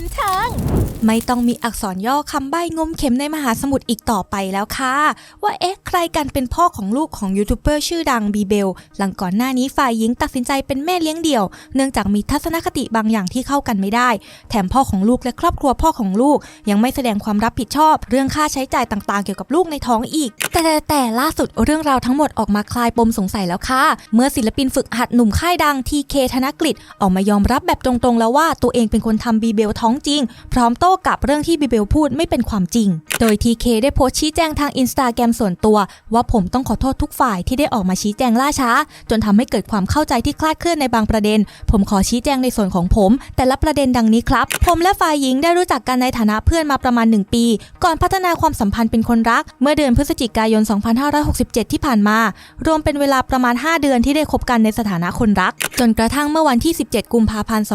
ันเทิง ไม่ต้องมีอักษรย่อคำใบ้งมเข็มในมหาสมุทรอีกต่อไปแล้วค่ะ ว่าเอ๊ะใครกันเป็นพ่อของลูกของยูทูบเบอร์ชื่อดังบีเบล หลังก่อนหน้านี้ฝ่ายหญิงตัดสินใจเป็นแม่เลี้ยงเดี่ยว เนื่องจากมีทัศนคติบางอย่างที่เข้ากันไม่ได้ แถมพ่อของลูกและครอบครัวพ่อของลูก ยังไม่แสดงความรับผิดชอบ เรื่องค่าใช้จ่ายต่างๆ เกี่ยวกับลูกในท้องอีก แต่แต่แต่ล่าสุดเรื่องราวทั้งหมดออกมาคลายปมสงสัยแล้วค่ะ เมื่อศิลปินฝึกหัดหนุ่มค่ายดังทีเคธนกฤษออกมายอมรับแบบตรงๆ แล้วว่าตัวเองเป็นคนทำบีเบลท้องจริง พร้อมโต้กลับเรื่องที่บีเบลพูดไม่เป็นความจริง โดยทีเคได้โพสต์ชี้แจงทางอินสตาแกรมส่วนตัว ว่าผมต้องขอโทษทุกฝ่ายที่ได้ออกมาชี้แจงล่าช้า จนทำให้เกิดความเข้าใจที่คลาดเคลื่อนในบางประเด็น ผมขอชี้แจงในส่วนของผม แต่ละประเด็นดังนี้ครับ ผมและฝ่ายหญิงได้รู้จักกันในฐานะเพื่อนมาประมาณ 1 ปี ก่อนพัฒนาความสัมพันธ์เป็นคนรัก เมื่อเดือนพฤศจิกายน 2567 ที่ผ่านมา รวมเป็นเวลาประมาณ 5 เดือนที่ได้คบกันในสถานะคนรัก จนกระทั่งเมื่อวันที่ 17 กุมภาพันธ์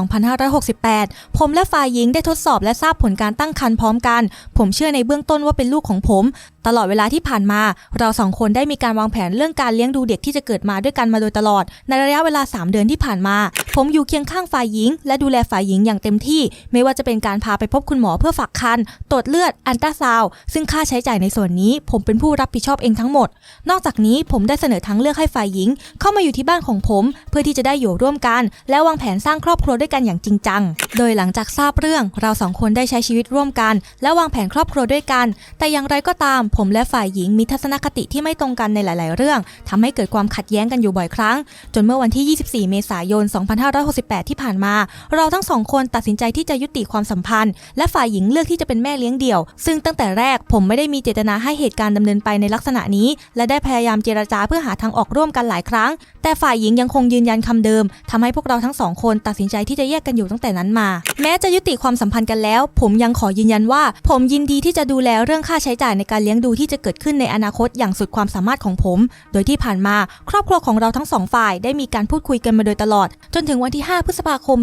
2568 ผมและฝ่ายหญิงได้ทดสอบและทราบผผลการตั้งครรภ์พร้อมกัน ผมเชื่อในเบื้องต้นว่าเป็นลูกของผม ตลอดเวลาที่ผ่านมา เราสองคนได้มีการวางแผนเรื่องการเลี้ยงดูเด็กที่จะเกิดมาด้วยกันมาโดยตลอด ในระยะเวลา 3 เดือนที่ผ่านมา ผมอยู่เคียงข้างฝ่ายหญิง และดูแลฝ่ายหญิงอย่างเต็มที่ ไม่ว่าจะเป็นการพาไปพบคุณหมอเพื่อฝากคันตรวจเลือดอันตราซาวซึ่งค่าใช้จ่ายในส่วนนี้ ผมเป็นผู้รับผิดชอบเองทั้งหมด นอกจากนี้ผมได้เสนอทางเลือกให้ฝ่ายหญิง เข้ามาอยู่ที่บ้านของผม เพื่อที่จะได้อยู่ร่วมกัน และวางแผนสร้างครอบครัวด้วยกันอย่างจริงจัง โดยหลังจากทราบเรื่องเราสองคนได้ใช้ช้ชีวิตร่วมกัน และวางแผนครอบครัวด้วยกัน แต่อย่างไรก็ตาม ผมและฝ่ายหญิงมีทัศนคติที่ไม่ตรงกันในหลาย ๆ เรื่องทำให้เกิดความขัดแย้งกันอยู่บ่อยครั้ง จนเมื่อวันที่ 24 เมษายน 2568 ที่ผ่านมา เราทั้งสองคนตัดสินใจที่จะยุติความสัมพันธ์ และฝ่ายหญิงเลือกที่จะเป็นแม่เลี้ยงเดี่ยว ซึ่งตั้งแต่แรกผมไม่ได้มีเจตนาให้เหตุการณ์ดำเนินไปในลักษณะนี้ และได้พยายามเจรจาเพื่อหาทางออกร่วมกันหลายครั้ง แต่ฝ่ายหญิงยังคงยืนยันคำเดิมทำให้พวกเราทั้งสองคนตัดสินใจที่จะแยกกันอยู่ตั้งแต่นั้นมา แม้จะยุติความสัมพันธ์กันแล้วผมยังขอยืนยันว่า ผมยินดีที่จะดูแลเรื่องค่าใช้จ่ายในการเลี้ยงดูที่จะเกิดขึ้นในอนาคตอย่างสุดความสามารถของผม โดยที่ผ่านมา ครอบครัวของเราทั้งสองฝ่ายได้มีการพูดคุยกันมาโดยตลอด จนถึงวันที่ 5 พฤษภาคม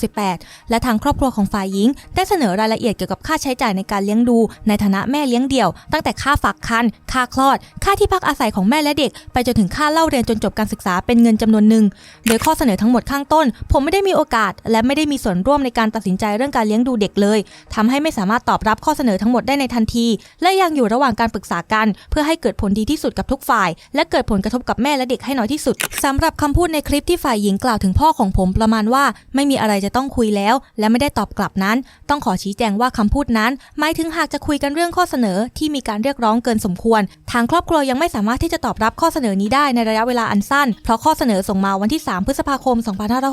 2568 และทางครอบครัวของฝ่ายหญิง ได้เสนอรายละเอียดเกี่ยวกับค่าใช้จ่ายในการเลี้ยงดู ในฐานะแม่เลี้ยงเดี่ยว ตั้งแต่ค่าฝากคันค่าคลอด ค่าที่พักอาศัยของแม่และเด็ก ไปจนถึงค่าเล่าเรียนจนจบการศึกษาเป็นเงินจำนวนหนึ่ง โดยข้อเสนอทั้งหมดข้างต้น ผมไม่ได้มีโอกาส และไม่ได้มีส่วนร่วมในการตัดสินใจเรื่องการเลี้ยงดูเด็กเลยทำให้ไม่สามารถตอบรับข้อเสนอทั้งหมดได้ในทันที และยังอยู่ระหว่างการปรึกษากัน เพื่อให้เกิดผลดีที่สุดกับทุกฝ่าย และเกิดผลกระทบกับแม่และเด็กให้น้อยที่สุดสำหรับคำพูดในคลิปที่ฝ่ายหญิงกล่าวถึงพ่อของผมประมาณว่า ไม่มีอะไรจะต้องคุยแล้ว และไม่ได้ตอบกลับนั้น ต้องขอชี้แจงว่าคำพูดนั้น หมายถึงหากจะคุยกันเรื่องข้อเสนอที่มีการเรียกร้องเกินสมควรางครอบครัวยังไม่สามารถที่จะตอบรับข้อเสนอนี้ได้ในระยะเวลาอันสั้น เพราะข้อเสนอส่งมาวันที่ 3 พฤษภาคม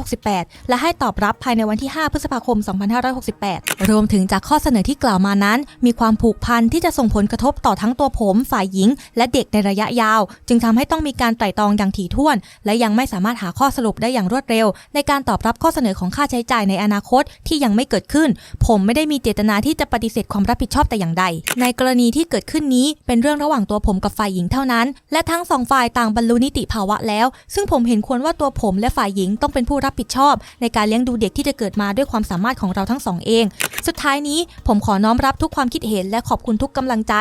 2568 และให้ตอบรับภายในวันที่ 5 พฤษภาคม 2568 รวมถึงจากข้อเสนอที่กล่าวมานั้น มีความผูกพันที่จะส่งผลกระทบต่อทั้งตัวผม ฝ่ายหญิง และเด็กในระยะยาว จึงทำให้ต้องมีการไตร่ตรองอย่างถี่ถ้วน และยังไม่สามารถหาข้อสรุปได้อย่างรวดเร็ว ในการตอบรับข้อเสนอของค่าใช้จ่ายในอนาคตที่ยังไม่เกิดขึ้น ผมไม่ได้มีเจตนาที่จะปฏิเสธความรับผิดชอบแต่อย่างใด ในกรณีที่เกิดขึ้นนี้เป็นเรื่องระหว่างตัวผมกับฝ่ายหญิงเท่านั้น และทั้งสองฝ่ายต่างบรรลุนิติภาวะแล้ว ซึ่งผมเห็นควรว่าตัวผมและฝ่ายหญิงต้องเป็นผู้รับผิดชอบ ในการเลี้ยงดูเด็กที่จะเกิดมาด้วยความสามารถของเราทั้งสองเอง สุดท้ายนี้ผมขอน้อมรับทุกความคิดเห็นและขอบคุณทุกกำลังใจ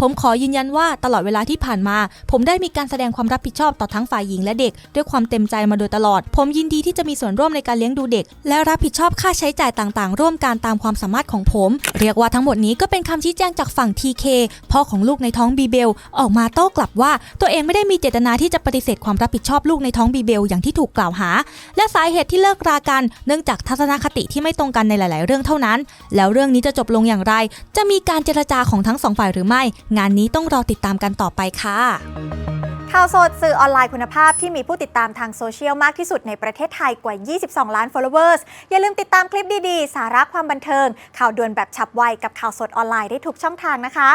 ผมขอยืนยันว่าตลอดเวลาที่ผ่านมา ผมได้มีการแสดงความรับผิดชอบต่อทั้งฝ่ายหญิงและเด็ก ด้วยความเต็มใจมาโดยตลอด ผมยินดีที่จะมีส่วนร่วมในการเลี้ยงดูเด็ก และรับผิดชอบค่าใช้จ่ายต่างๆ ร่วมกันตามความสามารถของผม เรียกว่าทั้งหมดนี้ก็เป็นคำชี้แจงจากฝั่ง TK พ่อของลูกในท้องบีเบลออกมาโต้กลับว่าตัวเองไม่ได้มีเจตนาที่จะปฏิเสธความรับผิดชอบลูกในท้องบีเบลอย่างที่ถูกกล่าวหา และสาเหตุที่เลิกรากันเนื่องจากทัศนคติที่ไม่ตรงกันในหลาย ๆ เรื่องเท่านั้น แล้วเรื่องนี้จะจบลงอย่างไร จะมีการเจรจาของทั้งสองฝ่ายหรือไม่ งานนี้ต้องรอติดตามกันต่อไปค่ะข่าวสดสื่อออนไลน์คุณภาพที่มีผู้ติดตามทางโซเชียลมากที่สุดในประเทศไทยกว่า 22 ล้าน followers อย่าลืมติดตามคลิปดี ๆ สาระความบันเทิง ข่าวด่วนแบบฉับไวกับข่าวสดออนไลน์ได้ทุกช่องทางนะคะ